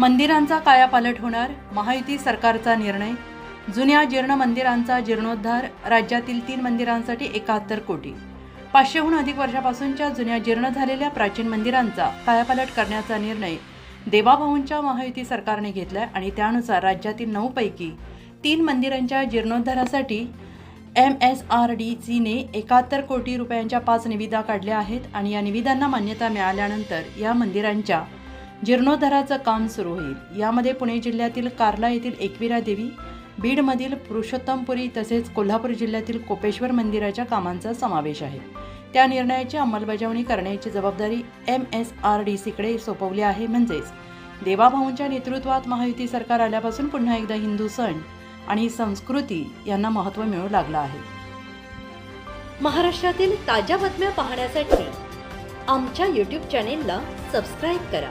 मंदिरांचा कायापालट होणार महायुती सरकारचा निर्णय. जुन्या जीर्ण मंदिरांचा जीर्णोद्धार राज्यातील तीन मंदिरांसाठी एकाहत्तर कोटी. पाचशेहून अधिक वर्षापासूनच्या जुन्या जीर्ण झालेल्या प्राचीन मंदिरांचा कायापालट करण्याचा निर्णय देवाभाऊंच्या महायुती सरकारने घेतलाय आणि त्यानुसार राज्यातील नऊपैकी तीन मंदिरांच्या जीर्णोद्धारासाठी एम एस आर डी सीने एकाहत्तर कोटी रुपयांच्या पाच निविदा काढल्या आहेत आणि या निविदांना मान्यता मिळाल्यानंतर या मंदिरांच्या जीर्णोद्धाराचं काम सुरू होईल. यामध्ये पुणे जिल्ह्यातील कार्ला येथील एकविरा देवी बीडमधील पुरुषोत्तमपुरी तसेच कोल्हापूर जिल्ह्यातील कोपेश्वर मंदिराच्या कामांचा समावेश आहे. त्या निर्णयाची अंमलबजावणी करण्याची जबाबदारी एम एस आर डी सीकडे सोपवली आहे म्हणजेच देवाभाऊंच्या नेतृत्वात महायुती सरकार आल्यापासून पुन्हा एकदा हिंदू सण आणि संस्कृती यांना महत्त्व मिळू लागलं आहे. महाराष्ट्रातील ताज्या बातम्या पाहण्यासाठी आमच्या यूट्यूब चॅनेलला सबस्क्राईब करा.